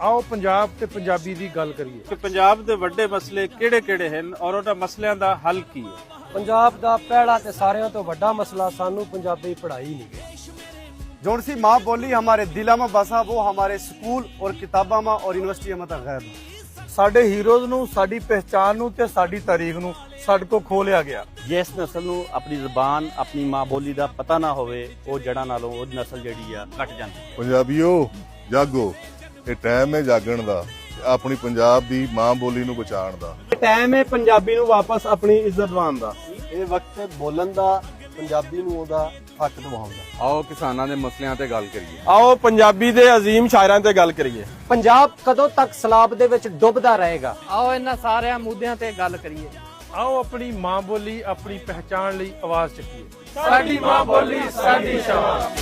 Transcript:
ਆਓ ਪੰਜਾਬ ਤੇ ਪੰਜਾਬੀ ਦੀ ਗੱਲ ਕਰੀਏ ਕਿ ਪੰਜਾਬ ਦੇ ਵੱਡੇ ਮਸਲੇ ਕਿਹੜੇ-ਕਿਹੜੇ ਹਨ ਔਰ ਉਹਨਾਂ ਮਸਲਿਆਂ ਦਾ ਹੱਲ ਕੀ ਹੈ ਪੰਜਾਬ ਦਾ ਪਹਿਲਾ ਤੇ ਸਾਰਿਆਂ ਤੋਂ ਵੱਡਾ ਮਸਲਾ ਸਾਨੂੰ ਪੰਜਾਬੀ ਪੜ੍ਹਾਈ ਨਹੀਂ ਗਈ जोन सी माँ बोली हमारे दिला में बसा वो हमारे स्कूल और किताबा में और यूनिवर्सिटी में तक गैब ਸਾਡੇ ਹੀਰੋਜ਼ ਨੂੰ ਸਾਡੀ ਪਹਿਚਾਨ ਨੂੰ ਤੇ ਸਾਡੀ ਤਾਰੀਖ ਨੂੰ ਸਾਡੇ ਕੋ ਖੋ ਲਿਆ ਗਿਆ ਜਿਸ ਨਸਲ ਨੂੰ ਆਪਣੀ ਜ਼ੁਬਾਨ ਆਪਣੀ ਮਾਂ ਬੋਲੀ ਦਾ ਪਤਾ ਨਾ ਹੋਵੇ ਉਹ ਜੜਾਂ ਨਾਲੋਂ ਉਹ ਨਸਲ ਜਿਹੜੀ ਆ ਘਟ ਜਾਂਦੀ ਹੈ। ਪੰਜਾਬੀਓ ਜਾਗੋ ਇਹ ਟਾਈਮ ਹੈ ਜਾਗਣ ਦਾ ਆਪਣੀ ਪੰਜਾਬ ਦੀ ਮਾਂ ਬੋਲੀ ਨੂੰ ਬਚਾਉਣ ਦਾ। ਟਾਈਮ ਹੈ ਪੰਜਾਬੀ ਨੂੰ ਵਾਪਸ ਆਪਣੀ ਇੱਜ਼ਤ ਦਿਵਾਉਣ ਦਾ। ਇਹ ਵਕਤ ਹੈ ਬੋਲਣ ਦਾ ਪੰਜਾਬੀ ਨੂੰ ਉਹਦਾ ਹੱਕ ਦਿਵਾਉਣ ਦਾ। ਆਓ ਕਿਸਾਨਾਂ ਦੇ ਮਸਲਿਆਂ ਤੇ ਗੱਲ ਕਰੀਏ। ਆਓ ਪੰਜਾਬੀ ਦੇ ਅਜ਼ੀਮ ਸ਼ਾਇਰਾਂ ਤੇ ਗੱਲ ਕਰੀਏ। ਪੰਜਾਬ ਕਦੋਂ ਤੱਕ ਸਲਾਬ ਦੇ ਵਿੱਚ ਡੁੱਬਦਾ ਰਹੇਗਾ? ਆਓ ਇਹਨਾਂ ਸਾਰਿਆਂ ਮੁੱਦਿਆਂ ਤੇ ਗੱਲ ਕਰੀਏ। ਆਓ ਆਪਣੀ ਮਾਂ ਬੋਲੀ ਆਪਣੀ ਪਹਿਚਾਨ ਲਈ ਆਵਾਜ਼ ਚੱਕੀਏ। ਸਾਡੀ ਮਾਂ ਬੋਲੀ ਸਾਡੀ ਸ਼ਾਨ।